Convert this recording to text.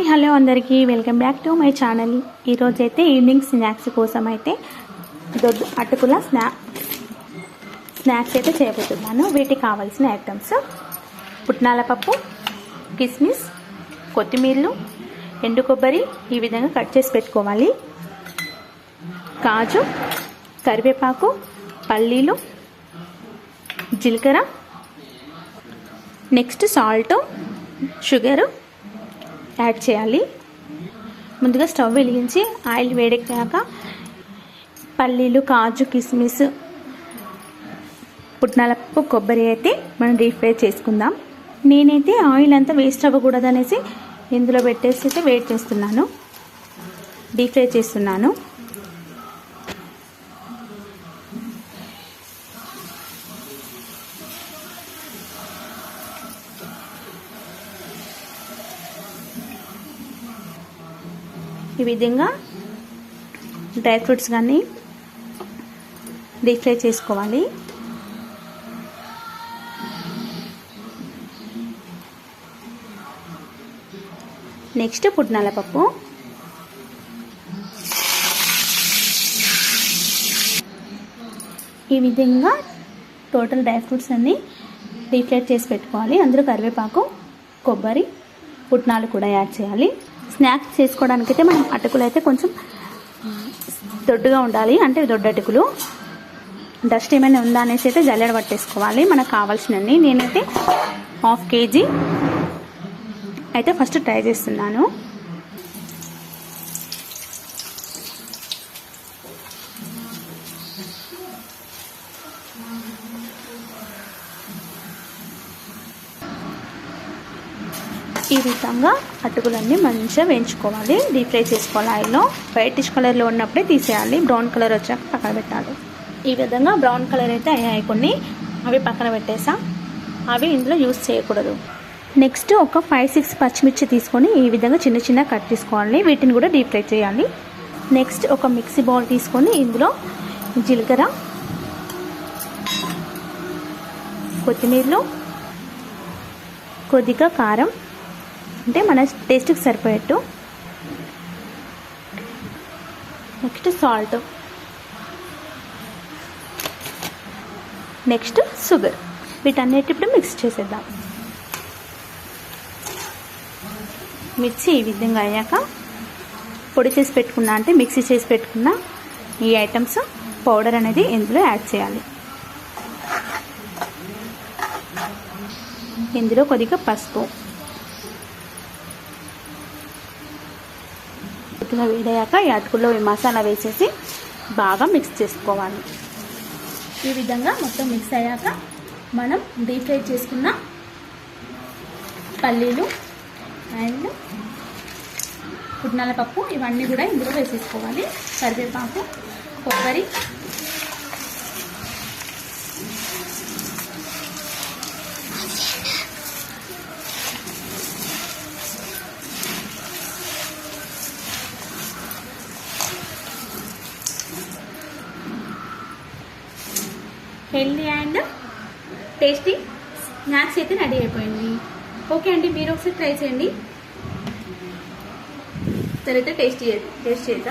Hi hello అందరికీ. Welcome back to my channel. ఈరోజు అయితే ఈవినింగ్ స్నాక్స్ కోసం అయితే దొద్దు అటుకుల స్నా స్నాక్స్ అయితే చేయబోతున్నాను వీటికి కావాల్సిన ఐటమ్స్ పుట్నాల పప్పు కిస్మిస్ కొత్తిమీరలు ఎండు కొబ్బరి ఈ విధంగా కట్ చేసి పెట్టుకోవాలి. కాజు కరివేపాకు పల్లీలు జీలకర్ర నెక్స్ట్ సాల్ట్ షుగరు యాడ్ చేయాలి. ముందుగా స్టవ్ వెలిగించి ఆయిల్ వేడెక్కాక పల్లీలు కాజు కిస్మిస్ పుట్నాలప్పు కొబ్బరి అయితే మనం డీప్ ఫ్రై చేసుకుందాం. నేనైతే ఆయిల్ అంతా వేస్ట్ అవ్వకూడదు అనేసి ఇందులో పెట్టేసి అయితే వేట్ చేస్తున్నాను. డీప్ ఫ్రై చేస్తున్నాను. ఈ విధంగా డ్రై ఫ్రూట్స్ కానీ డీప్ ఫ్రై చేసుకోవాలి. నెక్స్ట్ పుట్నాల పప్పు. ఈ విధంగా టోటల్ డ్రై ఫ్రూట్స్ అన్నీ డీప్ ఫ్రై చేసి పెట్టుకోవాలి. అందులో కరివేపాకు కొబ్బరి పుట్నాలు కూడా యాడ్ చేయాలి. స్నాక్స్ చేసుకోవడానికి అయితే మనం అటుకులు అయితే కొంచెం దొడ్డుగా ఉండాలి. అంటే దొడ్డటుకులు డస్ట్ ఏమైనా ఉందా అనేసి అయితే జల్లెడ పట్టేసుకోవాలి. మనకు కావాల్సినవి నేనైతే హాఫ్ కేజీ. అయితే ఫస్ట్ ట్రై చేస్తున్నాను. ఈ విధంగా అటుకులన్నీ మంచిగా వేయించుకోవాలి. డీప్ ఫ్రై చేసుకోవాలి ఆయిల్లో. వైటిష్ కలర్లో ఉన్నప్పుడే తీసేయాలి. బ్రౌన్ కలర్ వచ్చాక పక్కన పెట్టాలి. ఈ విధంగా బ్రౌన్ కలర్ అయితే అయ్యాయి కొన్ని. అవి పక్కన పెట్టేసా. అవి ఇందులో యూస్ చేయకూడదు. నెక్స్ట్ ఒక ఫైవ్ సిక్స్ పచ్చిమిర్చి తీసుకొని ఈ విధంగా చిన్న చిన్న కట్ తీసుకోవాలి. వీటిని కూడా డీప్ ఫ్రై చేయాలి. నెక్స్ట్ ఒక మిక్సీ బౌల్ తీసుకొని ఇందులో జీలకర్ర కొత్తిమీరలు కొద్దిగా కారం అంటే మన టేస్ట్కి సరిపోయేట్టు. నెక్స్ట్ సాల్ట్ నెక్స్ట్ షుగర్ వీటన్నిటి ఇప్పుడు మిక్స్ చేసేద్దాం. మిర్చి ఈ విధంగా అయ్యాక పొడి చేసి పెట్టుకున్నా అంటే మిక్సీ చేసి పెట్టుకున్న ఈ ఐటమ్స్ పౌడర్ అనేది ఇందులో యాడ్ చేయాలి. ఇందులో కొద్దిగా పసుపు. కొద్దిగా వేడయ్యాక ఈ అటుకుల్లో ఈ మసాలా వేసేసి బాగా మిక్స్ చేసుకోవాలి. ఈ విధంగా మొత్తం మిక్స్ అయ్యాక మనం డీప్ ఫ్రై చేసుకున్న పల్లీలు అండ్ పుట్నాల పప్పు ఇవన్నీ కూడా ఇందులో వేసేసుకోవాలి. కరివేపాకు కొబ్బరి హెల్దీ అండ్ టేస్టీ స్నాక్స్ అయితే రెడీ అయిపోయింది. ఓకే అండి మీరు ఒకసారి ట్రై చేయండి. తర్వాత టేస్టీ టేస్ట్ చేద్దాం.